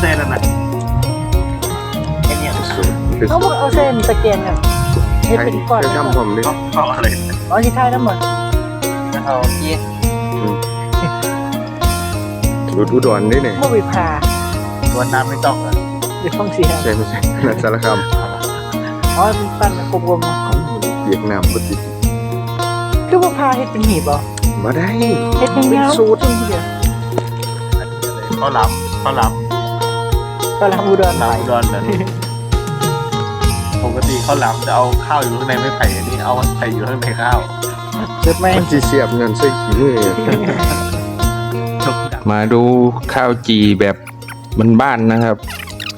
เส้นแล้วนะไอ้เนี่ยสูตรคือเขาบอกเอาเส้นตะเกียงอะเฮ็ดใครเป็นก้อนจะทำผมดิเขาเขาอะไรอ๋อที่ท้ายน้ำหมดเอาเยี่ยสูตรอุดรนี่เนี่ยเมื่อวิพาตัวน้ำไม่ต้องอะเดี๋ยวฟังเสียงใช่ไม่ใช่นักสารคามอ๋อมันปั้นกลมๆเนาะเวียดนามปฏิคือว่าพาเฮ็ดเป็นหีบเหรอมาได้เฮ็ดเป็นยาวสูตรเดียวเขาล้ำเขาล้ ก็ลาอุดรำหน่อยล้ำดอนนั้นปกติเขาล้ำจะเอาข้าวอยู่ข้างในไม่ไผ่อันนี้เอาไผ่อยู่ข้างในข้าวเกิดไหมมันจีเสียบเงินใส่ขี้มือมาดูข้าวจีแบบบ้านๆนะครับ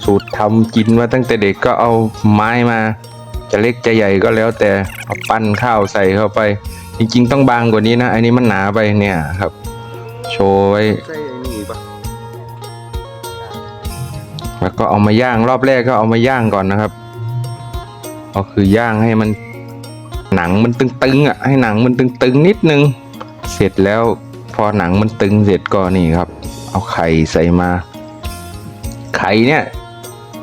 สูตรทำกินมาตั้งแต่เด็กก็เอาไม้มา จะเล็กจะใหญ่ก็แล้วแต่เอาปั้นข้าวใส่เข้าไป จริงๆต้องบางกว่านี้นะ อันนี้มันหนาไปเนี่ยครับ โชว์ไว้ แล้วก็เอามาย่างรอบแรกก็เอามาย่างก่อนนะครับก็คือย่างให้มันหนังมันตึงๆอะให้หนังมันตึงๆนิดนึง เสร็จแล้วพอหนังมันตึงเสร็จก็นี่ครับ เอาไข่ใส่มา ไข่เนี่ย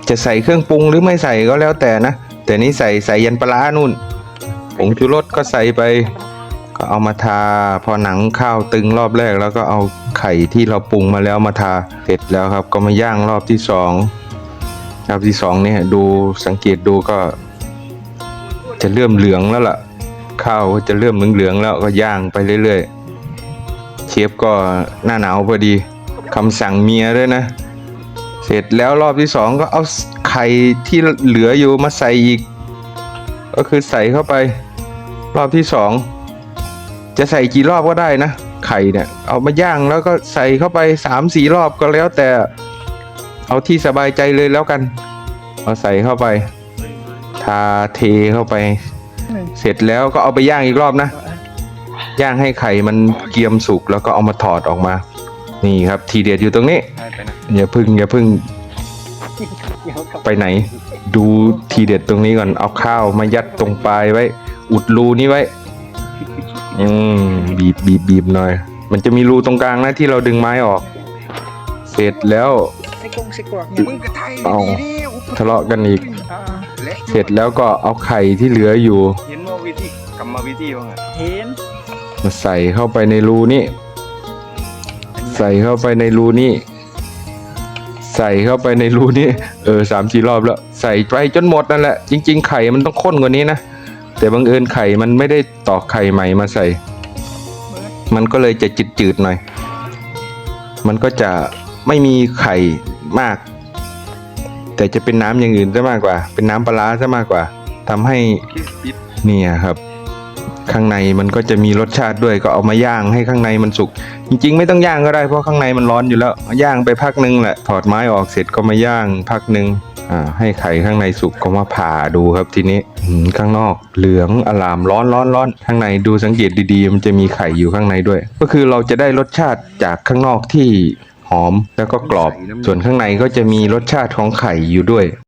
จะใส่เครื่องปรุงหรือไม่ใส่ก็แล้วแต่นะ แต่นี่ใส่ใส่ยันปลาานู่นผงชูรสก็ใส่ไป ก็เอามาทา พอหนังข้าวตึงรอบแรก แล้วก็เอาไข่ที่เราปรุงมาแล้วมาทาเสร็จแล้วครับ ก็มาย่างรอบที่สองรอบที่สองเนี่ยดูสังเกตดูก็ จะเริ่มเหลืองแล้วล่ะ ข้าวก็จะเริ่มเหลืองๆแล้วก็ย่างไปเรื่อยๆเชฟก็หน้าหนาวพอดีคำสั่งเมียด้วยนะเสร็จแล้วรอบที่สองก็เอาไข่ที่เหลืออยู่มาใส่อีก ก็คือใส่เข้าไป รอบที่สอง จะใส่กี่รอบก็ได้นะ ไข่เนี่ย เอามาย่างแล้วก็ใส่เข้าไปสามสี่รอบก็แล้วแต่ เอาที่สบายใจเลยแล้วกัน เอาใส่เข้าไป ทาเทเข้าไป เสร็จแล้วก็เอาไปย่างอีกรอบนะ ย่างให้ไข่มันเกรียมสุกแล้วก็เอามาถอดออกมา นี่ครับทีเด็ดอยู่ตรงนี้ อย่าพึ่งอย่าพึ่งไปไหน ดูทีเด็ดตรงนี้ก่อน เอาข้าวมายัดตรงปลายไว้ อุดรูนี้ไว้ อืมบีบบีบบีบหน่อย มันจะมีรูตรงกลางนะที่เราดึงไม้ออก เสร็จแล้ว ไอ้กงไส้กรอกเนี่ยเอาทะเลาะกันอีก อ่าเสร็จแล้วก็เอาไข่ที่เหลืออยู่ เห็นว่าวิธีกรรมวิธีว่าไงเห็นมาใส่เข้าไปในรูนี้ ใส่เข้าไปในรูนี้ ใส่เข้าไปในรูนี้ เออสามสี่รอบแล้ว ใส่ไปจนหมดนั่นแหละ จริง ๆ ไข่มันต้องข้นกว่านี้นะ แต่บังเอิญไข่มันไม่ได้ตอกไข่ใหม่มาใส่ มันก็เลยจะจืดๆหน่อย มันก็จะไม่มีไข่มาก แต่จะเป็นน้ำอย่างอื่นซะมากกว่า เป็นน้ำปลาซะมากกว่าทำให้เนี่ยครับ ข้างในมันก็จะมีรสชาติด้วยก็เอามาย่างให้ข้างในมันสุก จริง ๆ ไม่ต้องย่างก็ได้เพราะข้างในมันร้อนอยู่แล้วย่างไปพักนึงแหละถอดไม้ออกเสร็จก็มาย่างพักนึง ให้ไข่ข้างในสุกก็มาผ่าดูครับทีนี้ข้างนอกเหลืองอลามร้อนร้อนร้อนข้างในดูสังเกตดีๆ มันจะมีไข่อยู่ข้างในด้วย ก็คือเราจะได้รสชาติจากข้างนอกที่หอมแล้วก็กรอบ ส่วนข้างในก็จะมีรสชาติของไข่อยู่ด้วย